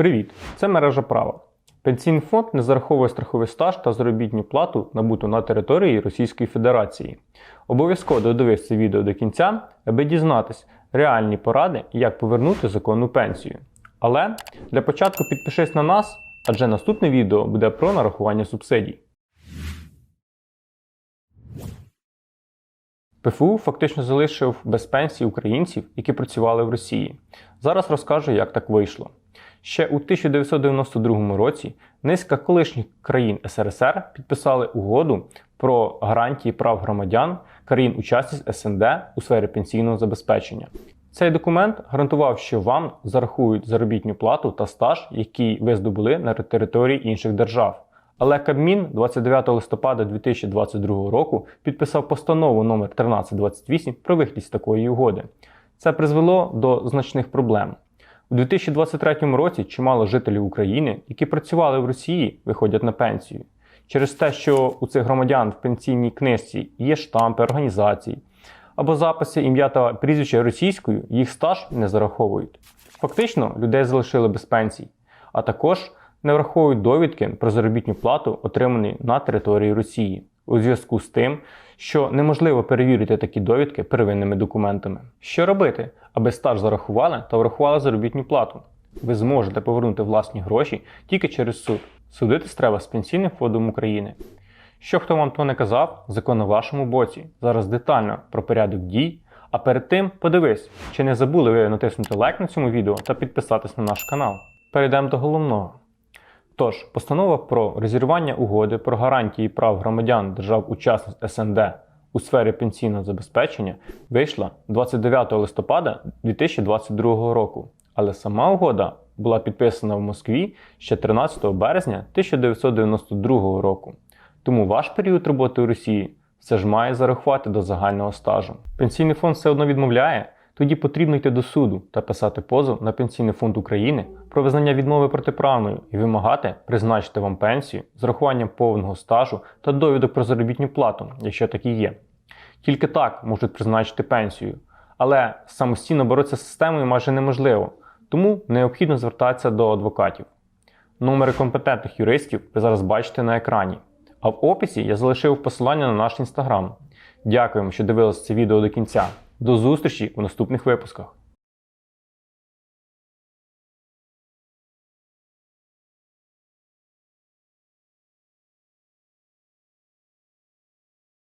Привіт! Це мережа права. Пенсійний фонд не зараховує страховий стаж та заробітну плату, набуту на території Російської Федерації. Обов'язково додивись це відео до кінця, аби дізнатись реальні поради, як повернути законну пенсію. Але для початку підпишись на нас, адже наступне відео буде про нарахування субсидій. ПФУ фактично залишив без пенсії українців, які працювали в Росії. Зараз розкажу, як так вийшло. Ще у 1992 році низка колишніх країн СРСР підписали угоду про гарантії прав громадян країн-учасниць СНД у сфері пенсійного забезпечення. Цей документ гарантував, що вам зарахують заробітну плату та стаж, який ви здобули на території інших держав. Але Кабмін 29 листопада 2022 року підписав постанову номер 1328 про вихід з такої угоди. Це призвело до значних проблем. У 2023 році чимало жителів України, які працювали в Росії, виходять на пенсію. Через те, що у цих громадян в пенсійній книжці є штампи організацій або записи ім'я та прізвища російською, їх стаж не зараховують. Фактично, людей залишили без пенсій, а також не враховують довідки про заробітну плату, отримані на території Росії, у зв'язку з тим, що неможливо перевірити такі довідки первинними документами. Що робити, аби стаж зарахували та врахували заробітну плату? Ви зможете повернути власні гроші тільки через суд. Судитись треба з Пенсійним фондом України. Що хто вам то не казав, закон на вашому боці. Зараз детально про порядок дій. А перед тим подивись, чи не забули ви натиснути лайк на цьому відео та підписатись на наш канал. Перейдемо до головного. Тож, постанова про розірвання угоди про гарантії прав громадян держав-учасниць СНД у сфері пенсійного забезпечення вийшла 29 листопада 2022 року, але сама угода була підписана в Москві ще 13 березня 1992 року. Тому ваш період роботи у Росії все ж має зарахувати до загального стажу. Пенсійний фонд все одно відмовляє, тоді потрібно йти до суду та писати позов на Пенсійний фонд України про визнання відмови протиправною і вимагати призначити вам пенсію з рахуванням повного стажу та довідок про заробітну плату, якщо такі є. Тільки так можуть призначити пенсію, але самостійно боротися з системою майже неможливо, тому необхідно звертатися до адвокатів. Номери компетентних юристів ви зараз бачите на екрані. А в описі я залишив посилання на наш інстаграм. Дякуємо, що дивилися це відео до кінця. До зустрічі у наступних випусках.